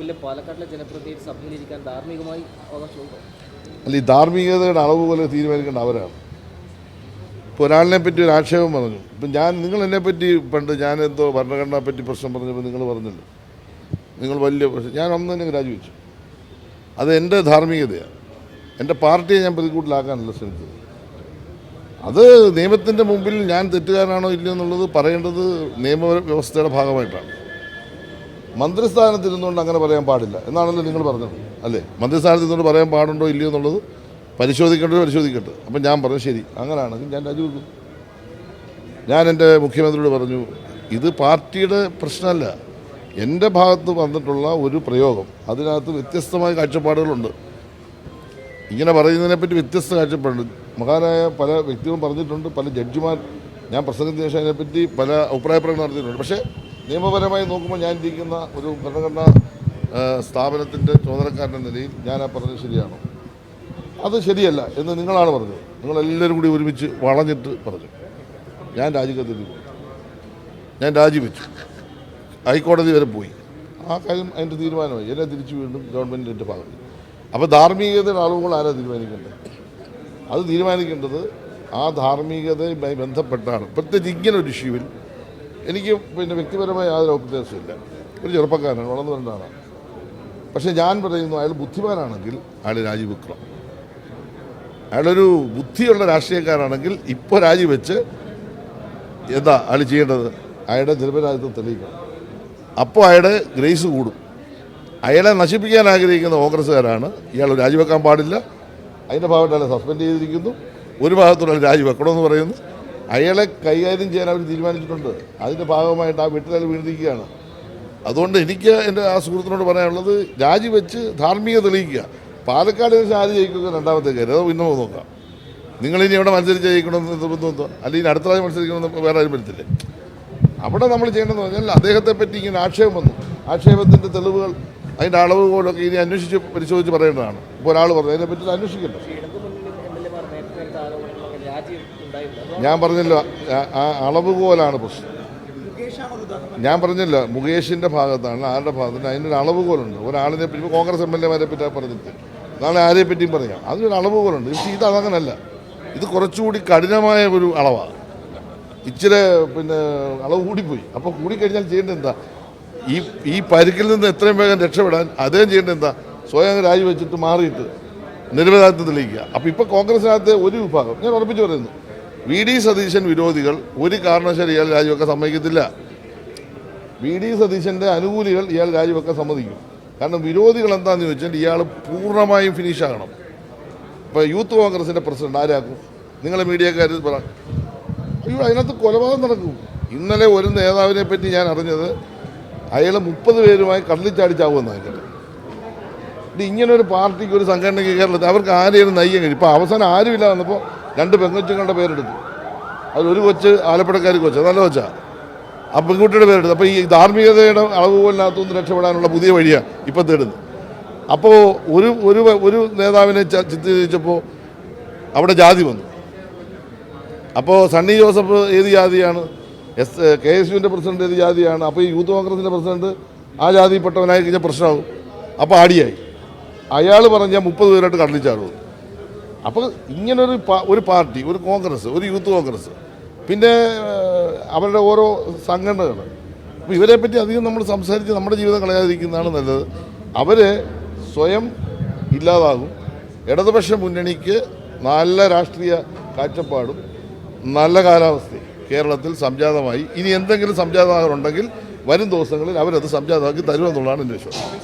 പുല്ലെ പാലക്കാട്ടിലെ ജനപ്രതിനിധി സഭയിലിരിക്കാൻ ധാർമ്മികമായി അവകാശമുണ്ടോ? അല്ല ഈ ധാർമ്മികതയുടെ അളവ് പോലെ തീരുമാനിക്കേണ്ട അവരാണ്. ഇപ്പോൾ ഒരാളിനെ പറ്റി ഒരു ആക്ഷേപം പറഞ്ഞു. ഇപ്പം ഞാൻ നിങ്ങൾ എന്നെ പറ്റി പണ്ട് ഞാൻ എന്തോ ഭരണഘടനയെ പറ്റി പ്രശ്നം പറഞ്ഞപ്പോൾ നിങ്ങൾ പറഞ്ഞല്ലോ? നിങ്ങൾ വലിയ പ്രശ്നം ഞാൻ അന്ന് തന്നെ രാജിവെച്ചു അത് എന്റെ ധാർമ്മികതയാണ്. എന്റെ പാർട്ടിയെ ഞാൻ പ്രതികൂട്ടിലാക്കാനല്ല ശ്രമിച്ചത്. അത് നിയമത്തിന്റെ മുമ്പിൽ ഞാൻ തെറ്റുകാരനാണോ ഇല്ലയോ എന്നുള്ളത് പറയേണ്ടത് നിയമവ്യവസ്ഥയുടെ ഭാഗമായിട്ടാണ്. മന്ത്രിസ്ഥാനത്തിരുന്നുകൊണ്ട് അങ്ങനെ പറയാൻ പാടില്ല. എന്നാണല്ലോ നിങ്ങൾ പറഞ്ഞത്. അല്ലേ? മന്ത്രിസ്ഥാനത്തിരുന്നുകൊണ്ട് പറയാൻ പാടുണ്ടോ ഇല്ലയോ എന്നുള്ളത് പരിശോധിക്കേണ്ടത് പരിശോധിക്കട്ടെ. അപ്പം ഞാൻ പറഞ്ഞു ശരി. അങ്ങനെയാണെങ്കിൽ ഞാൻ രാജിവെക്കും. ഞാൻ എന്റെ മുഖ്യമന്ത്രിയോട് പറഞ്ഞു ഇത് പാർട്ടിയുടെ പ്രശ്നമല്ല. എന്റെ ഭാഗത്ത് വന്നിട്ടുള്ള ഒരു പ്രയോഗം അതിനകത്ത് വ്യത്യസ്തമായ കാഴ്ചപ്പാടുകളുണ്ട്. ഇങ്ങനെ പറയുന്നതിനെപ്പറ്റി വ്യത്യസ്ത കാഴ്ചപ്പാടുണ്ട്. മഹാനായ പല വ്യക്തികളും പറഞ്ഞിട്ടുണ്ട് പല ജഡ്ജിമാർ ഞാൻ പ്രസംഗത്തിന് ശേഷം അതിനെപ്പറ്റി പല അഭിപ്രായ പ്രകടനം നടത്തിയിട്ടുണ്ട്. പക്ഷേ നിയമപരമായി നോക്കുമ്പോൾ ഞാൻ ഇരിക്കുന്ന ഒരു ഭരണഘടനാ സ്ഥാപനത്തിന്റെ ചോദനക്കാരന്റെ നിലയിൽ ഞാൻ ആ പറഞ്ഞത് ശരിയാണോ? അത് ശരിയല്ല എന്ന് നിങ്ങളാണ് പറഞ്ഞത്. നിങ്ങളെല്ലാവരും കൂടി ഒരുമിച്ച് വളഞ്ഞിട്ട് പറഞ്ഞു. ഞാൻ രാജിക്കത്തിൽ ഞാൻ രാജിവെച്ചു. ഹൈക്കോടതി വരെ പോയി. ആ കാര്യം അതിന്റെ തീരുമാനമായി. എന്നെ തിരിച്ചു വീണ്ടും ഗവൺമെന്റിന്റെ ഭാഗത്ത്. അപ്പോൾ ധാർമ്മികതയുടെ അളവുകൾ ആരാ തീരുമാനിക്കേണ്ടത്? അത് തീരുമാനിക്കേണ്ടത് ആ ധാർമ്മികതയുമായി ബന്ധപ്പെട്ടാണ്. പ്രത്യേകിച്ച് ഇങ്ങനെ ഒരു ഇഷ്യൂവിൽ എനിക്ക് പിന്നെ വ്യക്തിപരമായ യാതൊരു ഔപദേശമില്ല ഒരു ചെറുപ്പക്കാരനാണ് വളർന്നു വരേണ്ടതാണ് പക്ഷേ ഞാൻ പറയുന്നു അയാൾ ബുദ്ധിമാനാണെങ്കിൽ അയാൾ രാജിവെക്കണം അയാളൊരു ബുദ്ധിയുള്ള രാഷ്ട്രീയക്കാരാണെങ്കിൽ ഇപ്പോൾ രാജിവെച്ച് എന്താ അയാൾ ചെയ്യേണ്ടത്? അയാളുടെ നിരപരാധിത്വം തെളിയിക്കണം. അപ്പോൾ അയാളുടെ ഗ്രേസ് കൂടും. അയാളെ നശിപ്പിക്കാൻ ആഗ്രഹിക്കുന്ന കോൺഗ്രസ്സുകാരാണ്. ഇയാൾ രാജിവെക്കാൻ പാടില്ല. അതിന്റെ ഭാഗമായിട്ട് അയാളെ സസ്പെൻഡ് ചെയ്തിരിക്കുന്നു. ഒരു ഭാഗത്തോടെ രാജിവെക്കണമെന്ന് പറയുന്നു. അയാളെ കൈകാര്യം ചെയ്യാൻ അവർ തീരുമാനിച്ചിട്ടുണ്ട്. അതിന്റെ ഭാഗമായിട്ട് ആ വീട്ടിലെ വീണിരിക്കുകയാണ്. അതുകൊണ്ട് എനിക്ക് എന്റെ ആ സുഹൃത്തിനോട് പറയാനുള്ളത് രാജിവെച്ച് ധാർമ്മിക തെളിയിക്കുക. പാലക്കാട് ആദ്യം ജയിക്കുക രണ്ടാമത്തെ കാര്യം. അത് പിന്നെ നോക്കാം. നിങ്ങളിനി എവിടെ മത്സരിച്ച് ജയിക്കണമെന്ന് നിർബന്ധമൊന്നും അല്ലെങ്കിൽ അടുത്ത പ്രാവശ്യം മത്സരിക്കണമെന്ന് വേറെ ആരും വരത്തില്ലേ? അവിടെ നമ്മൾ ചെയ്യേണ്ടതെന്ന് പറഞ്ഞാൽ അദ്ദേഹത്തെ പറ്റി ഇങ്ങനെ ആക്ഷേപം വന്നു. ആക്ഷേപത്തിന്റെ തെളിവുകൾ അതിന്റെ അളവുകളൊക്കെ ഇനി അന്വേഷിച്ച് പരിശോധിച്ച് പറയേണ്ടതാണ്. ഇപ്പോൾ ഒരാൾ പറഞ്ഞു അതിനെപ്പറ്റി അന്വേഷിക്കണ്ട. ഞാൻ പറഞ്ഞല്ലോ ആ- അളവ് പോലാണ് പ്രശ്നം. ഞാൻ പറഞ്ഞില്ല മുകേഷിന്റെ ഭാഗത്താണ് ആരുടെ ഭാഗത്താണ് അതിനൊരു അളവുകോലുണ്ട്. ഒരാളിനെ പറ്റി കോൺഗ്രസ് എം എൽ എമാരെ പറ്റി പറഞ്ഞിട്ട് നാളെ ആരെ പറ്റിയും പറയാം. അതിനൊരു അളവ് പോലുണ്ട് പക്ഷേ ഇത് അതങ്ങനല്ല. ഇത് കുറച്ചുകൂടി കഠിനമായ ഒരു അളവാണ് ഇച്ചിരി പിന്നെ അളവ് കൂടിപ്പോയി. അപ്പോൾ കൂടിക്കഴിഞ്ഞാൽ ചെയ്യേണ്ടത് എന്താ? ഈ ഈ പരിക്കിൽ നിന്ന് എത്രയും വേഗം രക്ഷപ്പെടാൻ അദ്ദേഹം ചെയ്യേണ്ടത് എന്താ? സ്വയം രാജിവെച്ചിട്ട് മാറിയിട്ട് നിരപരാധിത്വം തെളിയിക്കുക. അപ്പോൾ ഇപ്പോൾ കോൺഗ്രസിനകത്ത് ഒരു വിഭാഗം ഞാൻ ഉറപ്പിച്ചു പറയുന്നു വി ഡി സതീശൻ വിരോധികൾ ഒരു കാരണവശാലും ഇയാൾ രാജിവെക്കാൻ സമ്മതിക്കത്തില്ല. വി ഡി സതീശന്റെ അനുകൂലികൾ ഇയാൾ രാജിവെക്കാൻ സമ്മതിക്കും. കാരണം വിരോധികൾ എന്താണെന്ന് ചോദിച്ചാൽ ഇയാൾ പൂർണമായും ഫിനിഷ് ആകണം. ഇപ്പോൾ യൂത്ത് കോൺഗ്രസിന്റെ പ്രസിഡന്റ് ആരാക്കും? നിങ്ങളെ മീഡിയക്കാർ പറ അയ്യോ അതിനകത്ത് കൊലപാതകം നടക്കും. ഇന്നലെ ഒരു നേതാവിനെ പറ്റി ഞാൻ അറിഞ്ഞത് അയാൾ മുപ്പത് പേരുമായി കടലിച്ചാടി ചാവുമെന്നാണ് കേട്ടത്. ഇത് ഇങ്ങനെ ഒരു പാർട്ടിക്ക് ഒരു സംഘടനയ്ക്ക് കേരളത്തിൽ അവർക്ക് ആരെയും നയിക്കാൻ കഴിയും. ഇപ്പോൾ അവസാനം ആരുമില്ല വന്നപ്പോൾ രണ്ട് പെങ്കൊച്ചുങ്ങളുടെ പേരെടുത്തു. ഒരു കൊച്ച് ആലപ്പുഴക്കാർ കൊച്ച നല്ല കൊച്ചാ. ആ പെൺകുട്ടിയുടെ പേരെടുത്തു. അപ്പോൾ ഈ ധാർമ്മികതയുടെ അളവ് പോലിനകത്തുനിന്ന് രക്ഷപ്പെടാനുള്ള പുതിയ വഴിയാണ് ഇപ്പം തേടുന്നത്. അപ്പോൾ ഒരു ഒരു ഒരു നേതാവിനെ ചിത്രീകരിച്ചപ്പോൾ അവിടെ ജാതി വന്നു. അപ്പോൾ സണ്ണി ജോസഫ് ഏത് ജാതിയാണ്? എസ് കെ എസ് യുവിന്റെ പ്രസിഡന്റ് ഏത് ജാതിയാണ്? അപ്പോൾ ഈ യൂത്ത് കോൺഗ്രസിന്റെ പ്രസിഡന്റ് ആ ജാതിയിൽപ്പെട്ടവനായി കഴിഞ്ഞാൽ പ്രശ്നമാകും. അപ്പോൾ ആടിയായി. അയാൾ പറഞ്ഞാൽ മുപ്പത് പേരായിട്ട് കടലിച്ചാടും അപ്പോൾ ഇങ്ങനൊരു ഒരു പാർട്ടി ഒരു കോൺഗ്രസ് ഒരു യൂത്ത് കോൺഗ്രസ് പിന്നെ അവരുടെ ഓരോ സംഘടനകൾ. അപ്പോൾ ഇവരെ പറ്റി അധികം നമ്മൾ സംസാരിച്ച് നമ്മുടെ ജീവിതം കളയാതിരിക്കുന്നതാണ് നല്ലത്. അവർ സ്വയം ഇല്ലാതാകും. ഇടതുപക്ഷ മുന്നണിക്ക് നല്ല രാഷ്ട്രീയ കാഴ്ചപ്പാടും നല്ല കാലാവസ്ഥയും കേരളത്തിൽ സംജാതമായി. ഇനി എന്തെങ്കിലും സംജാതമാകുന്നുണ്ടെങ്കിൽ വരും ദിവസങ്ങളിൽ അവരത് സംജാതമാക്കി തരുമെന്നുള്ളതാണ് എന്റെ വിശ്വാസം.